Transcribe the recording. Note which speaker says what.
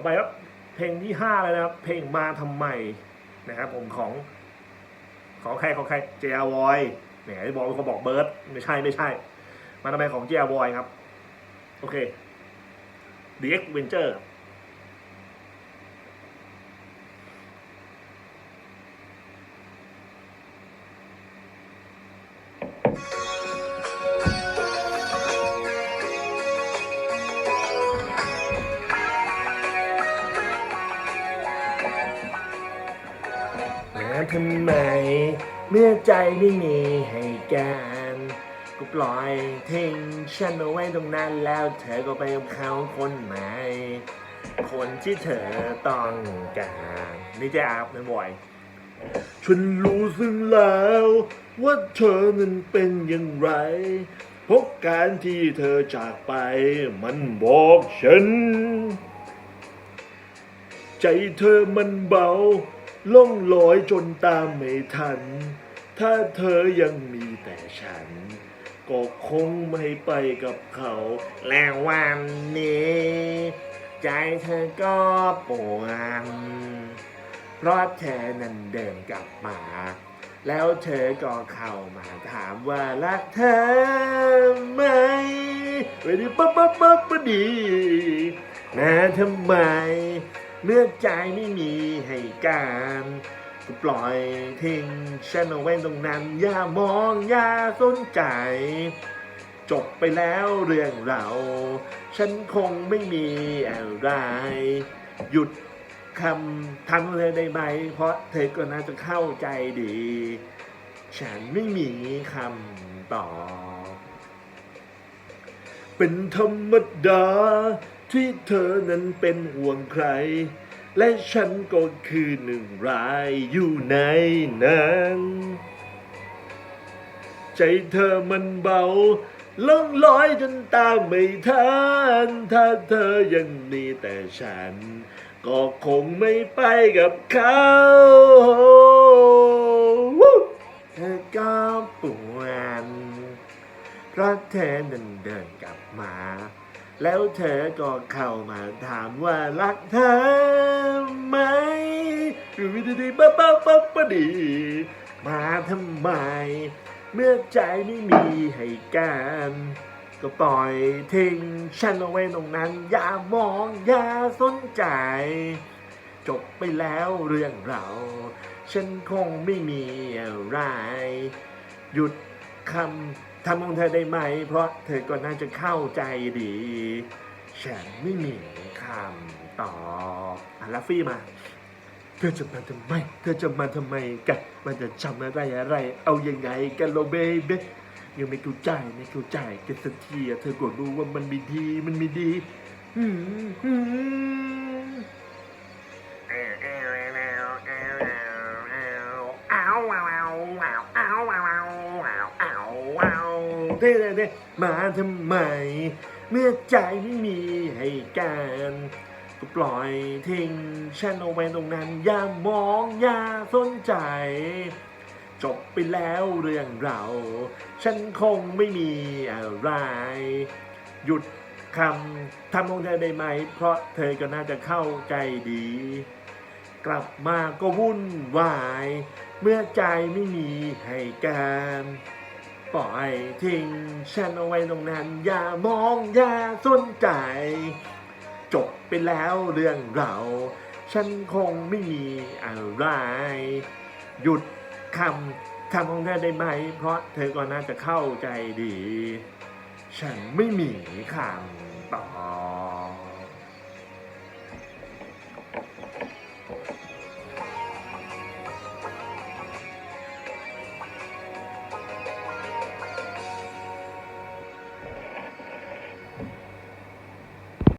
Speaker 1: อไปครับเพลงที่ห้าเลยนะครับ เพลงมาทำไมนะครับผมของของใครของใครเจียวอยแหมบอกเป็นคนบอกเบิร์ดไม่ใช่ไม่ใช่ มาทำไมของเจียวอยครับ โอเค The X ทำไม เมื่อใจไม่มีให้การก็ปล่อยทิ้งฉันเอาไว้ตรงนั้นแล้วเธอก็ไปกับเขาคนใหม่คนที่เธอต้องการนี่จะอาบนะบอยฉันรู้ซึ่งแล้ว ว่าเธอนั้นเป็นอย่างไร เพราะการที่เธอจากไป มันบอกฉัน ใจเธอมันเบา ล่องลอยจนตามไม่ทัน ถ้าเธอยังมีแต่ฉัน ก็คงไม่ไปกับเขา แล้ววันนี้ ใจเธอก็ปวดเพราะเธอนั้นเดินกลับมา แล้วเธอก็เข้ามาถามว่ารักเธอไหมเวดีปั๊บปั๊บปั๊บดีนะทำไม เมื่อใจไม่มีให้การก็ปล่อยทิ้งฉันเอาไว้ตรงนั้น อย่ามองอย่าสนใจ จบไปแล้วเรื่องเรา ฉันคงไม่มีอะไร หยุดคำทำเลยได้ไหม เพราะเธอก็น่าจะเข้าใจดี ฉันไม่มีคำตอบ เป็นธรรมดา ที่เธอนั้นเป็นห่วงใคร และฉันก็คือหนึ่งรายอยู่ในนั้นใจเธอมันเบาล่องลอยจนตามไม่ทันถ้าเธอยังมีแต่ฉัน ก็คงไม่ไปกับเขาเธอก็ปวดเพราะเธอนั้นเดินกลับมา แล้วเธอก็เข้ามาถามว่ารักเธอไหมวิดีดีป๊ะป๊ะป๊ะป๊ะดี มาทำไม เมื่อใจไม่มีให้การก็ปล่อยทิ้งฉันเอาไว้ตรงนั้น อย่ามองอย่าสนใจ จบไปแล้วเรื่องเรา ฉันคงไม่มีอะไร หยุดคำ ทำของเธอได้ไหม เพราะเธอก็น่าจะเข้าใจดี ฉันไม่มีคำตอบอะลัฟฟี่มา เธอจะมาทำไม เธอจะมาทำไมกัน มันจะทำอะไรอะไร เอายังไงกันโลเบเบยังไม่เข้าใจไม่เข้าใจกันสักทีอะเธอก็รู้ว่ามันไม่ดี มันไม่ดีหืมหืม เด้เด้มาทำไม เมื่อใจไม่มีให้การก็ปล่อยทิ้งฉันเอาไว้ตรงนั้น อย่ามองอย่าสนใจ จบไปแล้วเรื่องเรา ฉันคงไม่มีอะไร หยุดคำทำของเธอได้ไหม เพราะเธอก็น่าจะเข้าใจดี กลับมาก็วุ่นวาย เมื่อใจไม่มีให้การ ปล่อยทิ้งฉันเอาไว้ตรงนั้น อย่ามองอย่าสนใจ จบไปแล้วเรื่องเรา ฉันคงไม่มีอะไร หยุดคำทำของเธอได้ไหม เพราะเธอก็น่าจะเข้าใจดี ฉันไม่มีคำตอบ